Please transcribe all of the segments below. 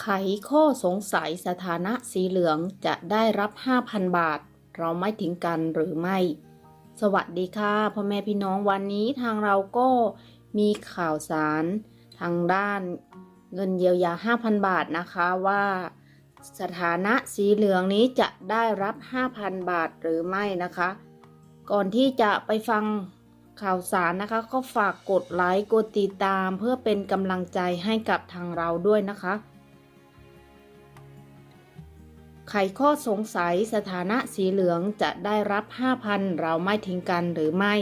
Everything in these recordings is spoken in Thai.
ไขข้อสงสัยสถานะสีเหลืองจะได้รับ 5,000 บาท เราไม่ทิ้งกันหรือไม่ สวัสดีค่ะพ่อแม่พี่น้องวันนี้ทางเราก็มีข่าวสาร ทางด้านเงินเยียวยา 5,000 บาทนะคะว่า สถานะสีเหลืองนี้จะได้รับ 5,000 บาทหรือไม่นะคะ ก่อนที่จะไปฟังข่าวสารนะคะก็ฝากกดไลค์กดติดตามเพื่อเป็นกำลังใจให้กับทางเราด้วยนะคะ ไขข้อสงสัยสถานะสีเหลืองจะได้รับ 5,000 เราไม่ทิ้งกันหรือไม่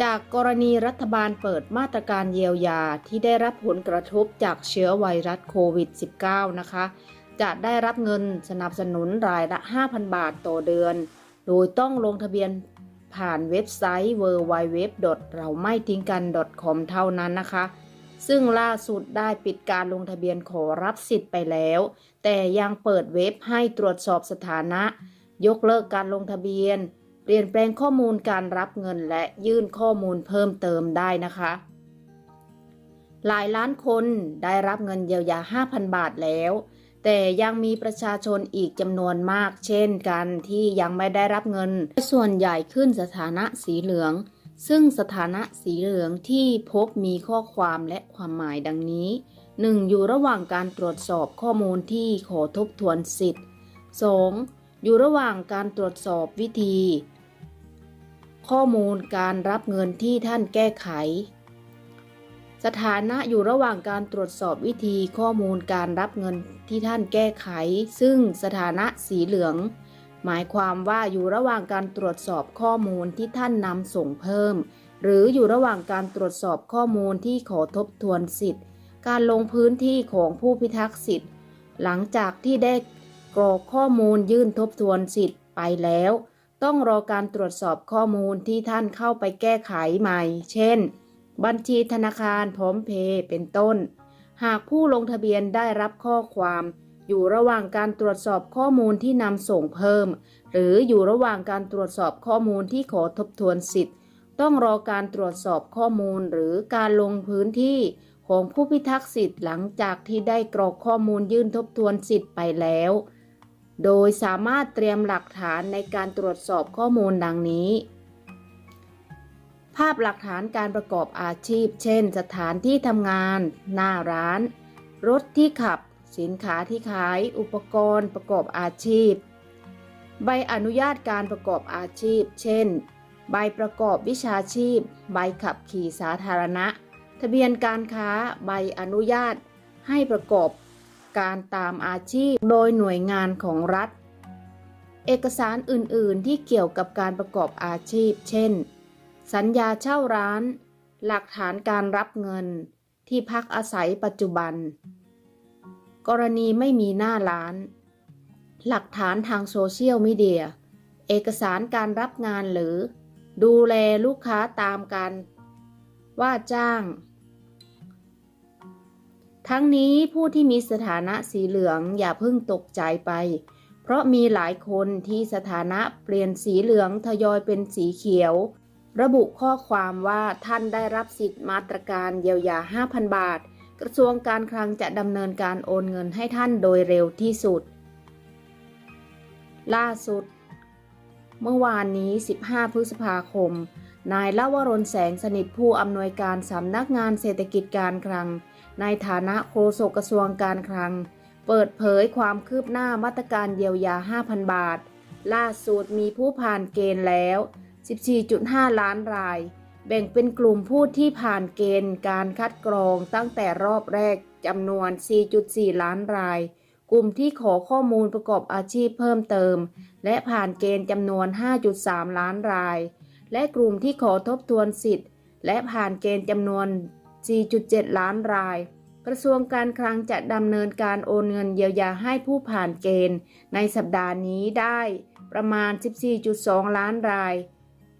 จากกรณีรัฐบาลเปิดมาตรการเยียวยาที่ได้รับผลกระทบจากเชื้อไวรัสโควิด -19 นะคะ จะได้รับเงินสนับสนุนรายละ 5,000 บาทต่อเดือน โดยต้องลงทะเบียนผ่านเว็บไซต์ www. เราไม่ทิ้งกัน .com เท่านั้นนะคะ ซึ่งล่าสุดได้ปิดการลงทะเบียนขอรับสิทธิ์ไปแล้ว แต่ยังเปิดเว็บให้ตรวจสอบสถานะ ยกเลิกการลงทะเบียน เปลี่ยนแปลงข้อมูลการรับเงินและยื่นข้อมูลเพิ่มเติมได้นะคะ หลายล้านคนได้รับเงินเยียวยา 5,000 บาทแล้ว แต่ยังมีประชาชนอีกจำนวนมาก เช่นกันที่ยังไม่ได้รับเงิน ส่วนใหญ่ขึ้นสถานะสีเหลือง ซึ่งสถานะสีเหลืองที่พบมีข้อความและความหมายดังนี้ 1. อยู่ระหว่างการตรวจสอบข้อมูลที่ขอทบทวนสิทธิ์ 2. อยู่ระหว่างการตรวจสอบวิธี ข้อมูลการรับเงินที่ท่านแก้ไข สถานะอยู่ระหว่างการตรวจสอบวิธีข้อมูลการรับเงินที่ท่านแก้ไข ซึ่งสถานะสีเหลือง หมายความว่าอยู่ระหว่างการตรวจสอบข้อมูลที่ท่านนำส่งเพิ่ม หรืออยู่ระหว่างการตรวจสอบข้อมูลที่ขอทบทวนสิทธิ์ การลงพื้นที่ของผู้พิทักษ์สิทธิ์ หลังจากที่ได้กรอกข้อมูลยื่นทบทวนสิทธิ์ไปแล้ว ต้องรอการตรวจสอบข้อมูลที่ท่านเข้าไปแก้ไขใหม่ เช่น บัญชีธนาคารพร้อมเพย์เป็นต้น หากผู้ลงทะเบียนได้รับข้อความ อยู่ระหว่างการตรวจสอบข้อมูลที่นำส่งเพิ่ม หรืออยู่ระหว่างการตรวจสอบข้อมูลที่ขอทบทวนสิทธิ์ ต้องรอการตรวจสอบข้อมูลหรือการลงพื้นที่ของผู้พิทักษ์สิทธิ์หลังจากที่ได้กรอกข้อมูลยื่นทบทวนสิทธิ์ไปแล้ว โดยสามารถเตรียมหลักฐานในการตรวจสอบข้อมูลดังนี้ ภาพหลักฐานการประกอบอาชีพ เช่น สถานที่ทำงาน หน้าร้าน รถที่ขับ สินค้าที่ขายอุปกรณ์ประกอบอาชีพ ใบอนุญาตการประกอบอาชีพ เช่น ใบประกอบวิชาชีพ ใบขับขี่สาธารณะ ทะเบียนการค้าใบอนุญาตให้ประกอบการตามอาชีพโดยหน่วยงานของรัฐ เอกสารอื่น ๆ ที่เกี่ยวกับการประกอบอาชีพ เช่น สัญญาเช่าร้าน หลักฐานการรับเงิน ที่พักอาศัยปัจจุบัน กรณีไม่มีหน้าร้าน หลักฐานทางโซเชียลมีเดีย เอกสารการรับงานหรือ ดูแลลูกค้าตามการว่าจ้าง ทั้งนี้ผู้ที่มีสถานะสีเหลืองอย่าเพิ่งตกใจไป เพราะมีหลายคนที่สถานะเปลี่ยนสีเหลืองทยอยเป็นสีเขียว ระบุข้อความว่าท่านได้รับสิทธิ์มาตรการเยียวยา 5,000 บาท กระทรวงการคลังจะดำเนินการโอนเงินให้ท่านโดยเร็วที่สุด ล่าสุด เมื่อวานนี้ 15 พฤษภาคม นายละวรนแสงสนิทผู้อำนวยการสำนักงานเศรษฐกิจการคลัง ในฐานะโฆษกกระทรวงการคลัง เปิดเผยความคืบหน้ามาตรการเยียวยา 5,000 บาท ล่าสุดมีผู้ผ่านเกณฑ์แล้ว 14.5 ล้านราย แบ่งเป็นกลุ่มผู้ที่ผ่านเกณฑ์การคัดกรองตั้งแต่รอบแรกจำนวน 4.4 ล้านราย กลุ่มที่ขอข้อมูลประกอบอาชีพเพิ่มเติม และผ่านเกณฑ์จำนวน 5.3 ล้านราย และกลุ่มที่ขอทบทวนสิทธิ์ และผ่านเกณฑ์จำนวน 4.7 ล้านราย กระทรวงการคลังจะดำเนินการโอนเงินเยียวยาให้ผู้ผ่านเกณฑ์ ในสัปดาห์นี้ได้ประมาณ 14.2 ล้านราย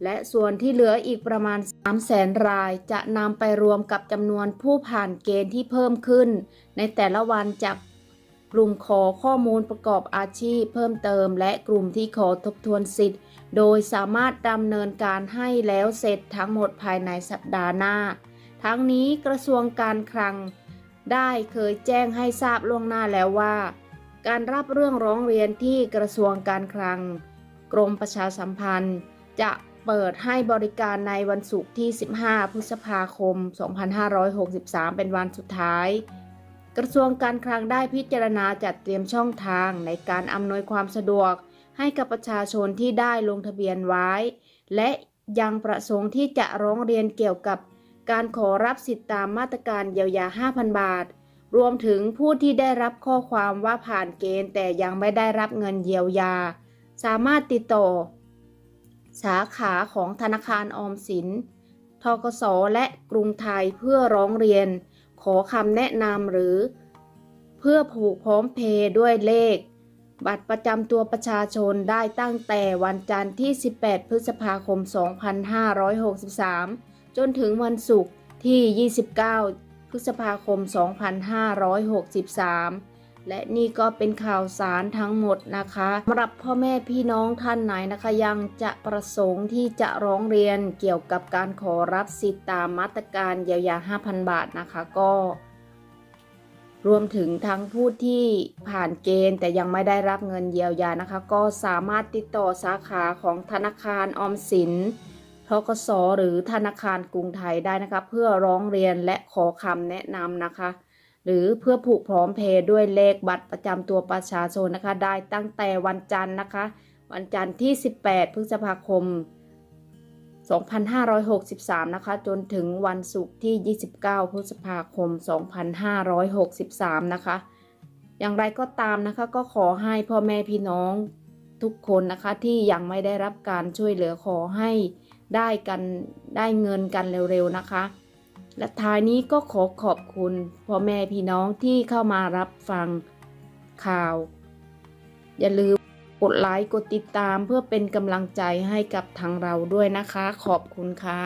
และส่วนที่เหลืออีกประมาณ3แสนรายจะนำไปรวมกับจำนวนผู้ผ่านเกณฑ์ที่เพิ่มขึ้น ในแต่ละวันจากกลุ่มขอข้อมูลประกอบอาชีพเพิ่มเติม และกลุ่มที่ขอทบทวนสิทธิ์ โดยสามารถดำเนินการให้แล้วเสร็จทั้งหมดภายในสัปดาห์หน้า ทั้งนี้กระทรวงการคลัง ได้เคยแจ้งให้ทราบล่วงหน้าแล้วว่า การรับเรื่องร้องเรียนที่กระทรวงการคลัง กรมประชาสัมพันธ์ จะ เปิดให้บริการในวันศุกร์ที่ 15 พฤษภาคม 2563 เป็นวันสุดท้าย กระทรวงการคลังได้พิจารณาจัดเตรียมช่องทางในการอำนวยความสะดวก ให้กับประชาชนที่ได้ลงทะเบียนไว้ และยังประสงค์ที่จะร้องเรียนเกี่ยวกับการขอรับสิทธิตามมาตรการเยียวยา 5,000 บาท รวมถึงผู้ที่ได้รับข้อความว่าผ่านเกณฑ์แต่ยังไม่ได้รับเงินเยียวยา สามารถติดต่อ สาขาของธนาคารออมสิน ทกส และกรุงไทยเพื่อร้องเรียน ขอคำแนะนำหรือ เพื่อผูกพร้อมเพย์ด้วยเลข บัตรประจำตัวประชาชนได้ตั้งแต่วันจันทร์ที่ 18 พฤษภาคม 2563 จนถึงวันศุกร์ที่ 29 พฤษภาคม 2563 และนี่ก็เป็นข่าวสารทั้งหมดนะคะสำหรับพ่อแม่พี่น้องท่านไหนนะคะ ยังจะประสงค์ที่จะร้องเรียนเกี่ยวกับการขอรับสิทธิตามมาตรการเยียวยา 5,000 บาทนะคะก็ รวมถึงทั้งผู้ที่ผ่านเกณฑ์แต่ยังไม่ได้รับเงินเยียวยานะคะ ก็สามารถติดต่อสาขาของธนาคารออมสินทกสหรือธนาคารกรุงไทยได้นะคะ เพื่อร้องเรียนและขอคำแนะนำนะคะ หรือเพื่อผูกพร้อมเพย์ด้วยเลขบัตรประจำตัวประชาชนนะคะ ได้ตั้งแต่วันจันทร์นะคะ วันจันทร์ที่ 18 พฤษภาคม 2563 นะคะ จนถึงวันศุกร์ที่ 29 พฤษภาคม 2563 นะคะ อย่างไรก็ตามนะคะก็ขอให้พ่อแม่พี่น้องทุกคนนะคะที่ยังไม่ได้รับการช่วยเหลือขอให้ได้กันได้เงินกันเร็วๆนะคะ และท้ายนี้ก็ขอขอบคุณพ่อแม่พี่น้องที่เข้ามารับฟังข่าว อย่าลืมกดไลค์กดติดตามเพื่อเป็นกำลังใจให้กับทางเราด้วยนะคะ ขอบคุณค่ะ